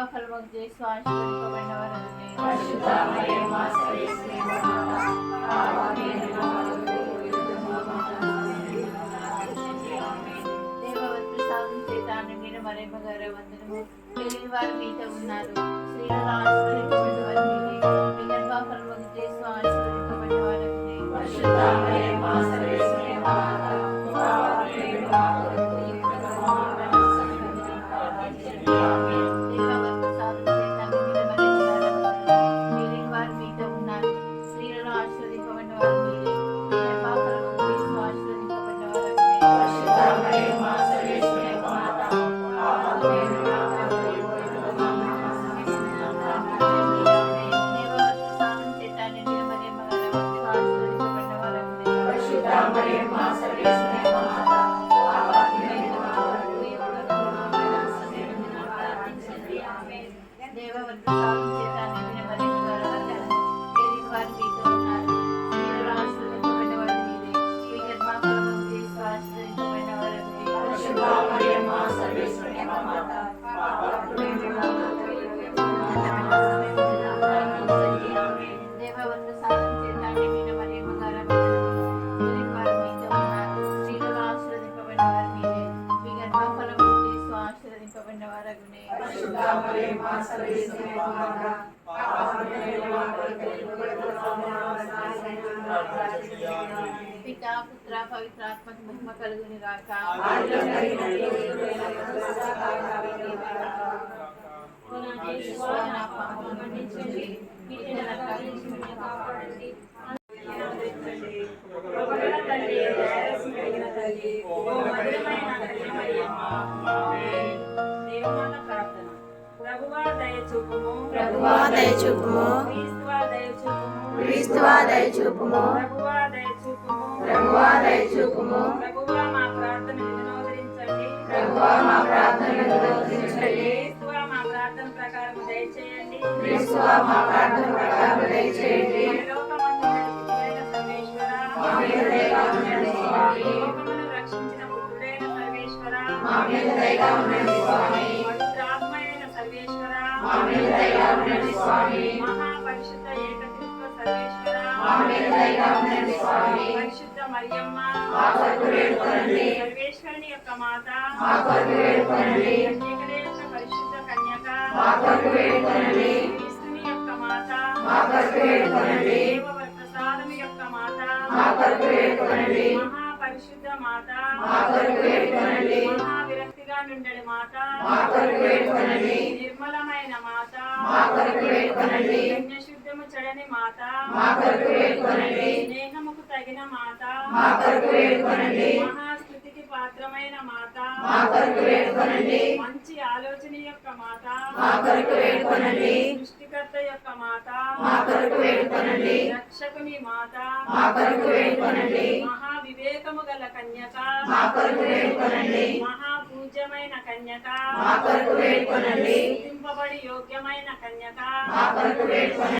మీ గర్భఫలము చేస్తూ ఆశీర్వదింపబడిన వారు ప్రసాదం చేతాన్ని మీరు మరేమ గారు వందనము వారు మీతో ఉన్నారు. స్త్రీలలో ఆశీర్వదింపబడిన వారు మీరే. మీ గర్భఫలము చేస్తూ ఆశీర్వదింపబడిన వారు ఆశీర్వదింపబడిన వారు పితా పుత్ర పవిత్రాత్మక మహిమ కలుగుని రాక నా పాపములను మన్నించండి. కాపాడండి. దయచూపుము ప్రభువా దయచూపుము క్రీస్తువా దయచూపుము ప్రభువా దయచూపుము ప్రభువా మా ప్రార్థన వినోదరించండి ప్రభువా మా క్రీస్తువా ప్రార్థన ప్రకారం దయచేయండి. క్రీస్తువా మా ప్రార్థన ప్రకారం దయచేయండి. పరలోకమందున్న సర్వేశ్వర. మా మీద దయగా ఉండండి స్వామి లోకమును రక్షించిన పుత్రుడైన సర్వేశ్వర. మా మీద దయగా ఉండండి మహాపరిశుద్ధ ఏకత్రిత్వ సర్వేశ్వర. పరిశుద్ధ మరియమ్మ. సర్వేశ్వరుని యొక్క మాత. పరిశుద్ధ కన్యక. క్రీస్తుని యొక్క మాత. ప్రసాదము యొక్క మాత. మహాపరిశుద్ధ మాత. నుండడి మాత మా కొరకు వేడుకోనండి. నిర్మలమైన మాత మా కొరకు వేడుకోనండి. యజ్ఞశుద్ధము చెడని మాత మా కొరకు వేడుకోనండి. స్నేహముకు తగిన మాత మా కొరకు వేడుకోనండి. మహాస్థుతికి పాత్రమైన మాత మా కొరకు వేడుకోనండి. మంచి ఆలోచన యొక్క మాత మా కొరకు వేడుకోనండి. సృష్టికర్త యొక్క మాత మా కొరకు వేడుకోనండి. రక్షకుని మాత మా కొరకు వేడుకోనండి. మహా వివేకము గల కన్యక. మహా పూజ్యమైన కన్యక. మా కొరకు వేడుకోనండి. యోగ్యమైన కన్యక. మా కొరకు వేడుకోనండి.